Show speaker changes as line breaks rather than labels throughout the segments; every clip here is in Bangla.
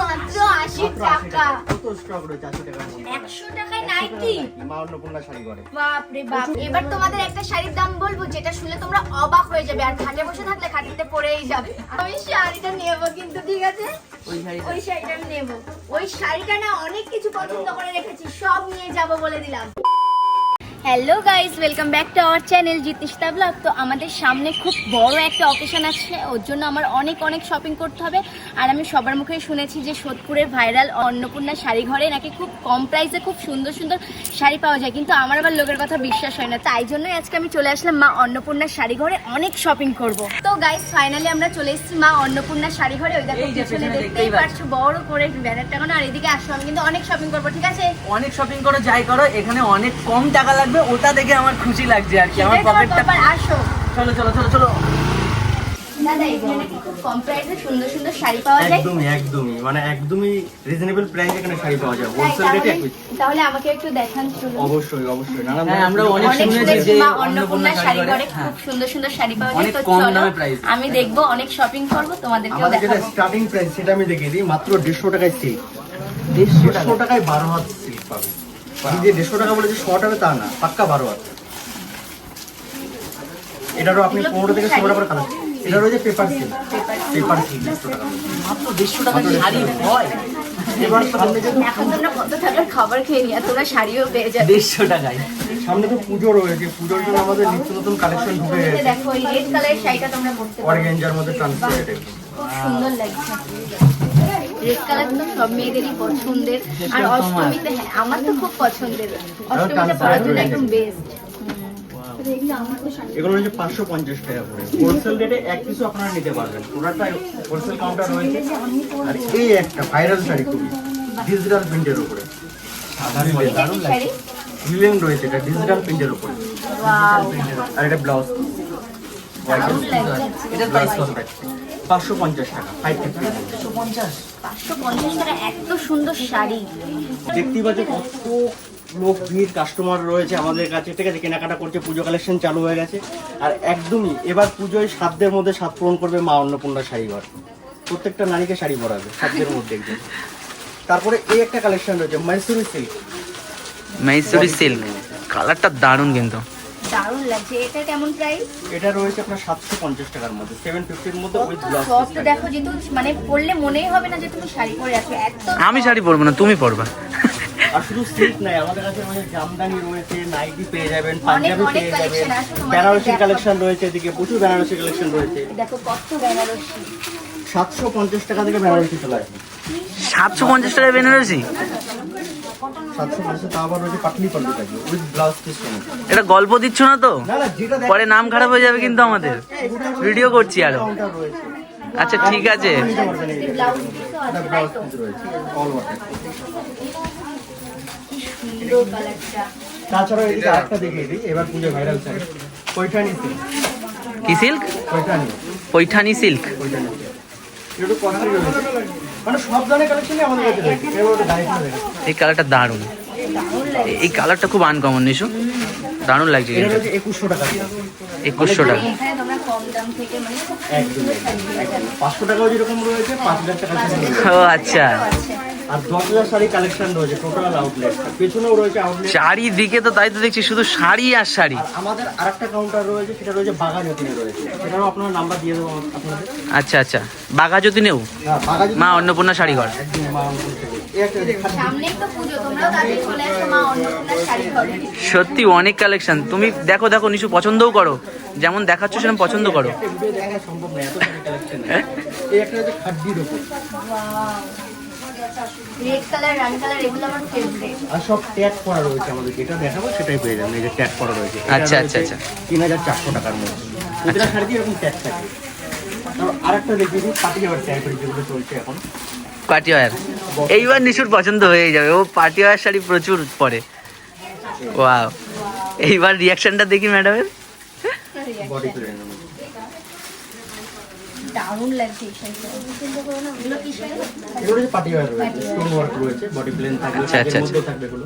মাত্র আশি টাকা।
টাকা কত স্টক রয়েছে আশি টাকার
একশো টাকায় নাইটি
মা অন্নপূর্ণা শাড়ি করে
বাপ বাপ। এবার তোমাদের একটা শাড়ির দাম বলব যেটা শুনে তোমরা অবাক হয়ে যাবে। আর খাটে বসে থাকলে খাটিতে পড়েই যাবে। আমি শাড়িটা নেব কিন্তু ঠিক আছে?
ওই শাড়িটা
নেব। ওই শাড়িটা না অনেক কিছু পছন্দ করে রেখেছি সব নিয়ে যাব বলে দিলাম। Hello guys welcome back to our channel জিতিস্তা blog তো আমাদের সামনে খুব বড় একটা অকেশন আছে ওর জন্য আমার অনেক অনেক শপিং করতে হবে। আর আমি সবার মুখেই শুনেছি যে সোদপুরের ভাইরাল অন্নপূর্ণা শাড়ি ঘরে নাকি খুব কম প্রাইসে খুব সুন্দর সুন্দর শাড়ি পাওয়া যায়। কিন্তু আমার আবার লোকের কথা বিশ্বাস হয় না। তাই জন্যই আজকে আমি চলে আসলাম মা অন্নপূর্ণার শাড়ি ঘরে অনেক শপিং করব। তো গাইস ফাইনালি আমরা চলে এসেছি মা অন্নপূর্ণার শাড়ি ঘরে। ওই দেখো পিছনে দেখতেই পারছ বড় করে ব্যানার টাঙানো আর এদিকে আসো আমি কিন্তু অনেক শপিং করব ঠিক আছে?
অনেক শপিং করো যাই করো। এখানে অনেক কম টাকা লাগবে। ওটা দেখে আমার খুশি লাগছে আর কি আমার পকেটটা
আসো
চলো চলো চলো চলো।
দাদা এখানে খুব কম প্রাইসে সুন্দর সুন্দর শাড়ি পাওয়া যায়।
একদমই একদমই মানে একদমই রিজনেবল প্রাইস এখানে শাড়ি পাওয়া যায়। হোলসেল রেটে
তাহলে- তাহলে আমাকে একটু দেখান চলুন।
অবশ্যই অবশ্যই। নানা
হ্যাঁ, আমরা অনেক শুনেছি যে অন্নপূর্ণা শাড়ি ঘরে হ্যাঁ।
খুব সুন্দর সুন্দর শাড়ি পাওয়া যায়।
অনেক
তো
কম
চলো। আমি দেখব অনেক শপিং করব তোমাদেরকেও
আমাদের যেটা স্টার্টিং প্রাইস সেটা আমি দেখিয়ে দিই মাত্র দেড়শো টাকায় সিল্ক
দেড়শো
দেড়শো টাকায় বারো হাত সিল্ক পাবে। দেড়শো টাকা বলে যে শর্ট হবে তা না পাক্কা বারো হাত এটারও আপনি পনেরো থেকে ষোলো টাকা কালার এটা রয়েছে পেপার সিল্ক পেপার দেড়শো টাকা।
মাত্র দেড়শো টাকা শাড়ি হয়।
যে
খাবার খেয়ে নিয়ে তোমরা শাড়িও পেয়ে যাবে।
দেড়শো টাকায়।
সামনে তো পুজো রয়েছে পুজোর জন্য আমাদের নিত্য নতুন কালেকশন ঢুকে গেছে।
দেখো এই রেড কালারের শাড়িটা তোমরা পরতে পারো।
মধ্যে ট্রান্সপারেন্ট
খুব সুন্দর লাগছে। রেড কালার তো সব মেয়েদেরই পছন্দের। আর অষ্টমীতে হ্যাঁ আমার তো খুব পছন্দের। অষ্টমীতে পরার জন্য একদম বেস্ট
এগুলো পাঁচশো পঞ্চাশ টাকা করে। হোলসেল রেটে এক পিসও আপনারা নিতে পারবেন। পুরোটা হোলসেল কাউন্টার রয়েছে। আর এই একটা ভাইরাল শাড়ি খুবই ডিজিটাল প্রিন্টের উপরে।
শাড়ি
রয়েছে এটা ডিজিটাল প্রিন্টের উপরে।
ওয়াও
আর এটা ব্লাউজ
দারুণ
প্রাইস কত
পাঁচশো পঞ্চাশ টাকা ফাইভ
পঞ্চাশ
পাঁচশো পঞ্চাশ টাকা এত সুন্দর শাড়ি।
দেখতেই পাচ্ছ কত লোক ভিড় কাস্টমার রয়েছে আমাদের কাছে ঠিক আছে? কেনাকাটা করছে পুজো কালেকশন চালু হয়ে গেছে। আর একদমই এবার পুজোয় সাতদের মধ্যে সাত পূরণ করবে মা অন্নপূর্ণা শাড়ি ঘর। প্রত্যেকটা নারীকে শাড়ি পরাবে সাতদের মধ্যে একজন তারপরে এই একটা কালেকশন রয়েছে মাইসুরি সিল্ক
মাইসুরি সিল্ক কালারটা দারুণ কিন্তু।
লাগছে এটা কেমন প্রাইস
এটা রয়েছে আপনার সাতশো পঞ্চাশ টাকার মধ্যে সেভেন ফিফটির মধ্যে উইথ ব্লাউজ
সফট দেখো যেহেতু মানে পরলে মনেই হবে না যে তুমি শাড়ি পরে আছো এত
আমি শাড়ি পরবো না তুমি পরবা।
আর শুধু সিল্ক নাই আমাদের কাছে মানে জামদানি রয়েছে নাইটি পেয়ে যাবেন পাঞ্জাবি পেয়ে যাবেন কালেকশন রয়েছে এদিকে প্রচুর বেনারসি কালেকশন রয়েছে।
দেখো কত বেনারসি
সাতশো পঞ্চাশ টাকা থেকে বেনারসি চলে আসবে।
সাতশো পঞ্চাশ টাকা বেনারসি
সাতশো পঞ্চাশ তা আবার রয়েছে পাটলি পাল্লি থাকবে উইথ ব্লাউজ পিস
এটা গল্প দিচ্ছ না তো? পরে নাম খারাপ হয়ে যাবে কিন্তু আমাদের। ভিডিও করছি
আরও।
আচ্ছা ঠিক আছে।
কি
তাছাড়া এদিকে আরেকটা দেখিয়ে দিই এবার পুজো ভাইরাল শাড়ি পৈঠানি সিল্ক
কি সিল্ক
পৈঠানি।
পৈঠানি সিল্ক
পৈঠানি একটু মানে সব ধরনের কালেকশনই আমাদের কাছে রয়েছে। এর মধ্যে গাড়ি রয়েছে
এই কালারটা দারুণ। এই কালারটা খুব আনকমন নিশু। দারুণ লাগছে কিন্তু
একুশশো টাকা।
একুশশো টাকা।
থেকে মানে
পাঁচশো টাকাও যেরকম রয়েছে পাঁচ হাজার টাকা
ও আচ্ছা।
আর দশ শাড়ি কালেকশন রয়েছে টোটাল আউটলেট পেছনেও রয়েছে আউটলেট
চারিদিকে তো তাই তো দেখছি শুধু শাড়ি আর শাড়ি।
আর আমাদের আরেকটা কাউন্টার রয়েছে সেটা রয়েছে বাগা যতীনে রয়েছে। সেটারও আপনার নাম্বার দিয়ে দেবো আপনাদের।
আচ্ছা আচ্ছা।
হ্যাঁ বাগা যতীন
মা অন্নপূর্ণা শাড়ি ঘর
একদম মা অন্নপূর্ণা থেকে। এই একটা দেখুন।
সামনেই তো পুজো তোমরাও তাদের চলে আসো মা অন্নপূর্ণা শাড়ি ঘরে
সত্যি অনেক কালেকশন তুমি দেখো দেখো নিশু পছন্দও করো। যেমন দেখাচ্ছ সেরকম পছন্দ করো।
দেখা সম্ভব এই একটা হচ্ছে খাদ্যির ওপর।
রেড কালার রান কালার এগুলো আমার ফেভারিট
আর সব ট্যাগ করা রয়েছে আমাদের যেটা দেখাবো সেটাই পেয়ে যাবেন। এই যে ট্যাগ করা রয়েছে।
আচ্ছা, আচ্ছা, আচ্ছা।
তিন হাজার চারশো টাকার মধ্যে। প্রতিটা শাড়িতে এরকম ট্যাগ থাকে। তারপর আরেকটা দেখিয়ে দিই পাটি আবার ট্যাগ যেগুলো চলছে এখন।
পার্টি এইবার নিশুর পছন্দ হয়ে যাবে। ও পার্টি ওয়ার শাড়ি প্রচুর পরে। ওয়াও। এইবার রিয়াকশনটা দেখি ম্যাডামের
বডি
দারুণ লাগছে এগুলো
পার্টি ওয়্যার রয়েছে স্টোন ওয়ার্ক রয়েছে বডি প্লেন থাকবে
আচ্ছা, আচ্ছা,
মধ্যে থাকবে এগুলো।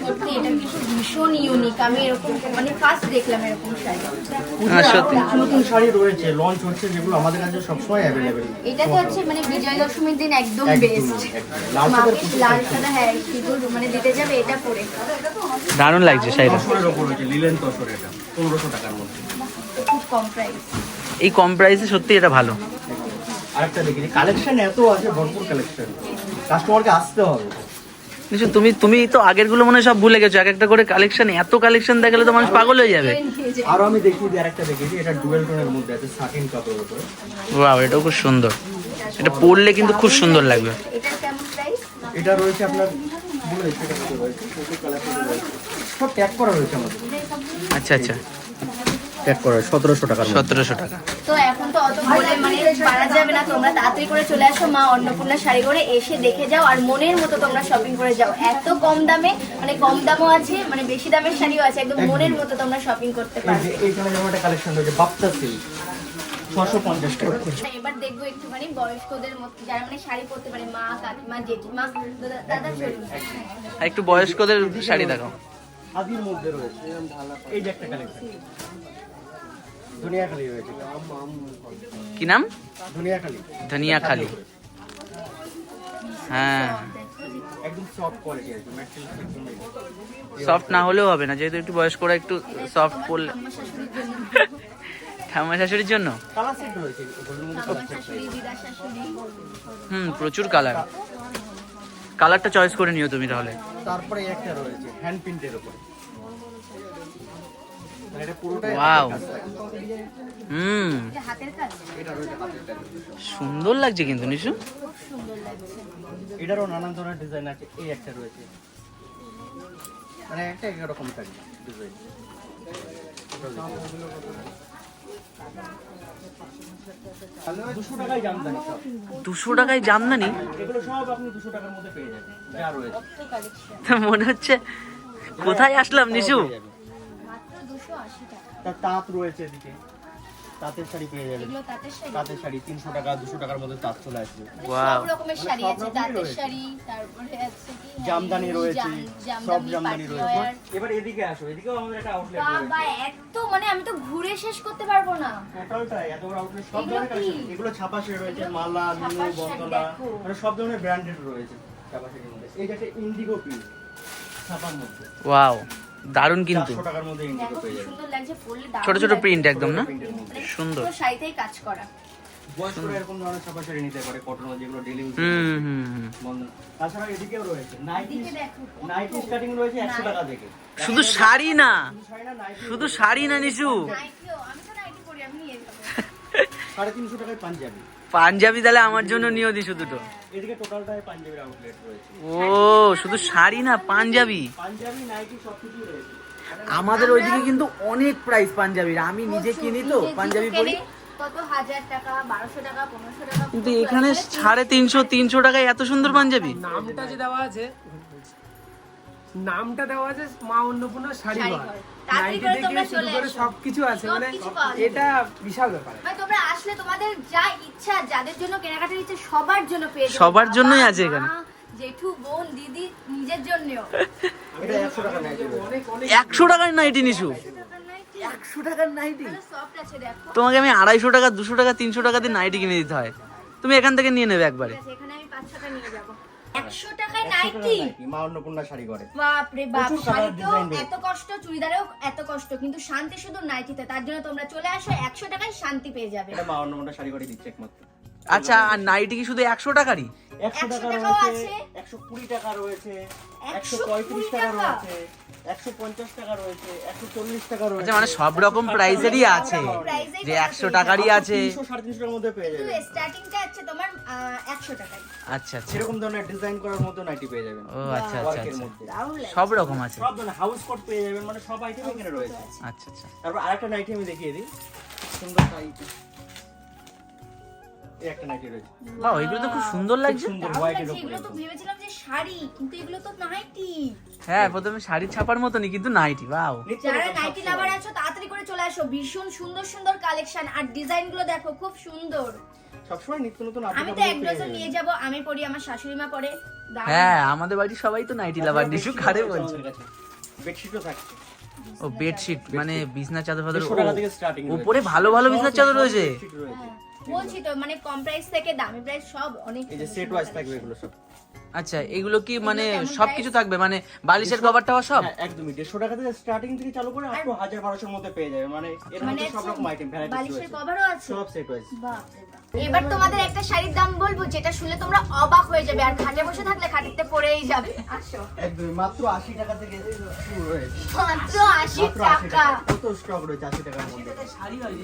সত্যি এটা কিন্তু ভীষণ ইউনিক আমি এরকম মানে ফার্স্ট দেখলাম এরকম শাড়ি।
হ্যাঁ, সত্যি।
নতুন শাড়ি রয়েছে লঞ্চ হচ্ছে যেগুলো আমাদের কাছে সবসময় অ্যাভেলেবেল
এটা তো হচ্ছে মানে বিজয় দশমীর দিন একদম বেস্ট।
লাল।
সাদা হ্যাঁ সিঁদুর মানে দিতে যাবে এটা পরে
দারুণ লাগছে শাড়িটা।
তসরের ওপর রয়েছে লিলেন তসর এটা পনেরোশো টাকার মধ্যে।
খুব কম প্রাইস
এই কম প্রাইসে সত্যি এটা ভালো।
আরেকটা দেখি কালেকশন এত আছে ভরপুর কালেকশন কাস্টমারকে আসতে হবে।
নিশু তুমি তুমি তো আগেরগুলো মনে সব ভুলে গেছো এক একটা করে কালেকশন এত কালেকশন দেখালে তো মানুষ পাগল হয়ে যাবে।
আরও আমি দেখিয়ে দিই আরেকটা দেখিয়েছি এটা ডুয়েল টোনের মধ্যে আছে সাকিন কাপড়ের উপরে।
ওয়াও এটাও খুব সুন্দর। এটা পরলে কিন্তু খুব সুন্দর লাগবে।
এটা রয়েছে আপনার বলে এটা রয়েছে রয়েছে। সব ট্যাগ করা রয়েছে আমাদের।
আচ্ছা আচ্ছা।
করা সতেরোশো।
সতেরোশো টাকা।
তো এখন তো অত বলে মানে পারা যাবে না তোমরা তাড়াতাড়ি করে চলে আসো মা অন্নপূর্ণা শাড়ি করে এসে দেখে যাও আর মনের মতো তোমরা শপিং করে যাও। এত কম দামে মানে কম দামও আছে মানে বেশি দামের শাড়িও আছে একদম মনের মতো তোমরা শপিং করতে
এই
পারবে।
যে এইখানে যেমন একটা কালেকশন রয়েছে বাপ্তা সিল্ক
এবার দেখব একটুখানি বয়স্কদের মধ্যে যারা মানে শাড়ি পরতে পারে মা কাকিমা জেঠিমা দাদা- দাদা
আর একটু বয়স্কদের শাড়ি দেখাও।
হাতির মধ্যে রয়েছে। এই যে একটা কালেকশন রয়েছে
কি নাম? ধনিয়া খালি হ্যাঁ।
সফট
না হলেও হবে না যেহেতু একটু বয়স্করা একটু সফট পরলে ঠাম্মা শাশুড়ির জন্য হুম প্রচুর কালার কালারটা চয়েস করে নিও তুমি তাহলে।
তারপরে একটা রয়েছে হ্যান্ড প্রিন্টের উপর।
হুম
কাজ।
সুন্দর লাগছে কিন্তু নিশু।
এটারও নানান ধরনের ডিজাইন আছে এই একটা রয়েছে। মানে একটা একরকম থাকবে ডিজাইন দুশো টাকায় জামদানি
মনে হচ্ছে কোথায় আসলাম নিশু?
তার তাঁত রয়েছে এদিকে। তাঁতের শাড়ি পেয়ে যাবেন।
এগুলো তাঁতের শাড়ি।
তাঁতের শাড়ি তিনশো টাকা দুশো টাকার মধ্যে তাঁত চলে আসবে।
সব রকমের শাড়ি আছে তাঁতের শাড়ি তারপরে আছে কি
জামদানি
হ্যাঁ,
রয়েছে সব
জামদানি
রয়েছে। এবার এদিকে আসো এদিকেও আমাদের একটা আউটলেট
বাবা এত মানে আমি তো ঘুরে শেষ করতে পারব না।
টোটালটাই এত বড় আউটলেট সব
এগুলো
ধরনের? কালেকশন এগুলো ছাপা শাড়ি রয়েছে মালা মিনু
ছাপা
বন্দনা মানে সব ধরনের ব্র্যান্ডেড রয়েছে ছাপা শাড়ির মধ্যে। এই যে একটা ইন্ডিগো পিস ছাপার মধ্যে।
ওয়াও দারুণ কিন্তু। ছোট ছোট প্রিন্ট একদম না? সুন্দর।
শাড়িতেই কাজ করা।
এরকম ধরনের ছাপা শাড়ি নিতে পারে কটন যেগুলো ডেলি ইউজ
হুম হুম হুম।
তাছাড়া এদিকেও রয়েছে নাইটি নাইটি স্টার্টিং রয়েছে একশো টাকা থেকে।
শুধু শাড়ি না
শুধু শাড়ি না নাইটি
শুধু শাড়ি না নিশু।
আমি তো নাইটি পরি আমি নিয়ে যাব
সাড়ে তিনশো টাকায় পাঞ্জাবি।
পাঞ্জাবি তাহলে আমার জন্য নিয়েও দিশু দুটো
এদিকে টোটালটাই পাঞ্জাবির আউটলেট রয়েছে।
ও শুধু শাড়ি না পাঞ্জাবি?
পাঞ্জাবি নাইটি সব রয়েছে।
আমাদের ওইদিকে কিন্তু অনেক প্রাইস পাঞ্জাবির। আমি নিজে কিনি তো পাঞ্জাবি পরি
কেনে কত হাজার টাকা বারোশো টাকা পনেরোশো টাকা
কিন্তু এখানে সাড়ে তিনশো তিনশো টাকায় এত সুন্দর পাঞ্জাবি?
নামটা যে দেওয়া আছে নামটা দেওয়া আছে মা অন্নপূর্ণা শাড়ি
শাড়ি
ঘর
ঘর। তাড়াতাড়ি
নাইটি থেকে শুরু করে সবকিছু আছে মানে। এটা বিশাল ব্যাপার।
মানে তোমরা আসলে তোমাদের যা ইচ্ছা যাদের জন্য কেনাকাটার ইচ্ছা সবার জন্য পেয়ে যাবে।
সবার জন্যই আছে এখানে।
জেঠু বোন দিদি নিজের জন্যও।
এটা টাকা নাইটি
টাকার নাইটি নিশু।
একশো টাকার নাইটি
সফট আছে দেখো।
তোমাকে আমি আড়াইশো টাকা দুশো টাকা তিনশো টাকা দিয়ে নাইটি কিনে দিতে হয়। তুমি এখান থেকে নিয়ে নেবে একবারে।
একশো টাকায় নাইটি?
মা অন্নপূর্ণা শাড়ি করে
বাপ রে বাপ
শাড়ি
এত কষ্ট চুড়িদারেও এত কষ্ট কিন্তু শান্তি শুধু নাইটিতে তার জন্য তোমরা চলে আসো একশো টাকায় শান্তি পেয়ে যাবে।
মা অন্নপূর্ণা শাড়ি করে দিচ্ছে একমাত্র।
আচ্ছা আর নাইটি কি শুধু একশো টাকারই?
একশো
100
টাকা রয়েছে একশো কুড়ি টাকা রয়েছে একশো পঁয়ত্রিশ টাকা
টাকা?
রয়েছে একশো পঞ্চাশ টাকা রয়েছে একশো চল্লিশ টাকা রয়েছে।
আচ্ছা মানে সব রকম প্রাইসেরই আছে যে একশো টাকারই আছে।
সাড়ে তিনশো মধ্যে পেয়ে
কিন্তু
যাবেন।
স্টার্টিংটা আছে তোমার একশো টাকায়
আচ্ছা আচ্ছা।
সেরকম ধরনের ডিজাইন করার মতো নাইটি পেয়ে যাবেন।
ও আচ্ছা আচ্ছা আচ্ছা।
মধ্যে।
সব রকম আছে।
সব ধরনের হাউস কোট পেয়ে যাবেন মানে সব আইটেম এখানে রয়েছে।
আচ্ছা আচ্ছা।
তারপর আরেকটা নাইটি আমি দেখিয়ে দিই। সুন্দর নাইটি। এই একটা নাইটি রয়েছে।
বাহ এগুলো তো খুব সুন্দর লাগছে।
সুন্দর
দারুণ
হোয়াইটের উপরে
এগুলো তো ভেবেছিলাম যে শাড়ি কিন্তু এগুলো তো নাইটি
হ্যাঁ প্রথমে শাড়ি ছাপার মতনই কিন্তু নাইটি বাও
যারা নাইটি লাভার আছো তাড়াতাড়ি করে চলে আসো। ভীষণ সুন্দর সুন্দর কালেকশন আর ডিজাইনগুলো দেখো খুব সুন্দর।
সবসময় নিত্য নতুন
আমি তো এক ডজন নিয়ে যাব আমি পরি আমার শাশুড়ি মা পরে।
হ্যাঁ আমাদের বাড়ির সবাই তো নাইটি লাভার নিশু খারে বলছে।
বেডশিটও থাকছে।
ও বেডশিট। মানে বিছনা চাদর ফাদর
দেড়শো টাকা থেকে স্টার্টিং
উপরে ভালো ভালো বিছনার চাদর রয়েছে।
বলছি তো মানে কম প্রাইস থেকে দামি প্রাইস সব অনেক
এই যে সেট ওয়াইজ থাকবে এগুলো সব।
আচ্ছা এগুলো কি মানে সবকিছু থাকবে? মানে বালিশের কভার টাওয়ার সব?
হ্যাঁ, একদমই। দেড়শো টাকা থেকে স্টার্টিং থেকে চালু করে আপ টু হাজার বারোশোর মধ্যে পেয়ে যাবে। মানে এর
মানে
মধ্যে সব রকম আইটেম ভ্যারাইটিস
বালিশের কভারও আছে?
সব সেট ওয়াইজ
এবার তোমাদের একটা শাড়ির দাম বলব যেটা শুনে তোমরা অবাক হয়ে যাবে। আর খাটে বসে থাকলে খাটিতে পড়েই যাবে। আসো।
একদমই। মাত্র আশি টাকা থেকে শুরু
মাত্র আশি
মাত্র আশি
টাকা।
টাকা। কত স্টক রয়েছে আশি টাকার মধ্যে?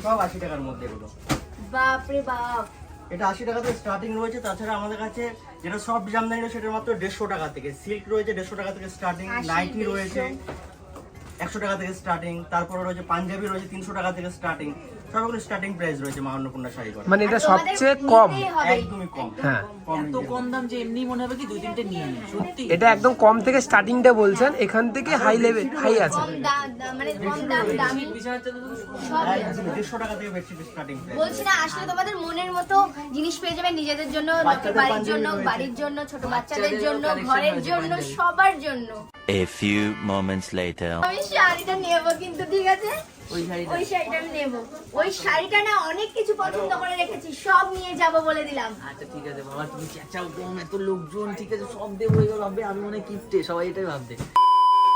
সব আশি টাকার মধ্যে এগুলো।
বাপরে বাপ।
এটা আশি টাকা থেকে স্টার্টিং রয়েছে তাছাড়া আমাদের কাছে যেটা সব জামদানি সেটা মাত্র দেড়শো টাকা থেকে। সিল্ক রয়েছে দেড়শো টাকা থেকে স্টার্টিং নাইটি রয়েছে একশো টাকা থেকে স্টার্টিং তারপরে রয়েছে পাঞ্জাবি রয়েছে তিনশো টাকা থেকে স্টার্টিং সবগুলো স্টার্টিং প্রাইস রয়েছে মা অন্নপূর্ণা শাড়ি করে।
মানে এটা সবচেয়ে কম।
একদমই কম।
হ্যাঁ।
কম।
এত কম দাম যে এমনি মনে হবে কি দুই তিনটে নিয়ে নিই সত্যি।
এটা একদম কম থেকে স্টার্টিংটা বলছেন এখান থেকে হাই লেভেল হাই আছে।
কম দাম দাম- মানে কম দাম দামি।
বিছানার চাদর তো
সব
একদমই দেড়শো টাকা থেকে বেডশিট স্টার্টিং
বলছি না আসলে তোমাদের মনের মতো জিনিস পেয়ে যাবে নিজেদের জন্য লোকের বাড়ির জন্য বাড়ির জন্য ছোট বাচ্চাদের জন্য ঘরের জন্য সবার জন্য।
A few moments later.
আমি শাড়িটা নেব কিন্তু ঠিক আছে?
ওই শাড়িটা।
আমি নেব। ওই শাড়িটা না অনেক কিছু পছন্দ করে রেখেছি সব নিয়ে যাব বলে দিলাম।
আচ্ছা ঠিক আছে বাবা তুমি চেঁচাও কম এত লোকজন ঠিক আছে সব দেবো ভাববে আমি মনে হয় কিপটে সবাই এটাই ভাববে।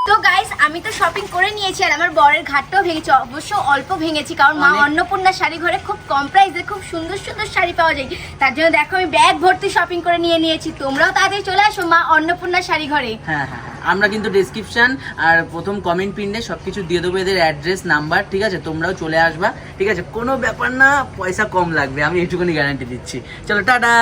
তো গাইস আমি তো শপিং করে নিয়েছি আর আমার বরের ঘাটটাও ভেঙেছি অবশ্য অল্প ভেঙেছি কারণ মা অন্নপূর্ণা শাড়ি ঘরে খুব কম প্রাইসে খুব সুন্দর সুন্দর শাড়ি পাওয়া যায়। তার জন্য দেখো আমি ব্যাগ ভর্তি শপিং করে নিয়ে নিয়েছি। তোমরাও তাড়াতাড়ি চলে আসো মা অন্নপূর্ণা শাড়ি ঘরে।
হ্যাঁ হ্যাঁ হ্যাঁ। আমরা কিন্তু ডেসক্রিপশন আর প্রথম কমেন্ট পিনে সবকিছু দিয়ে দেবো এদের অ্যাড্রেস নাম্বার ঠিক আছে? তোমরাও চলে আসবা ঠিক আছে? কোনো ব্যাপার না পয়সা কম লাগবে আমি এইটুকুনি গ্যারান্টি দিচ্ছি। চলো টাটা!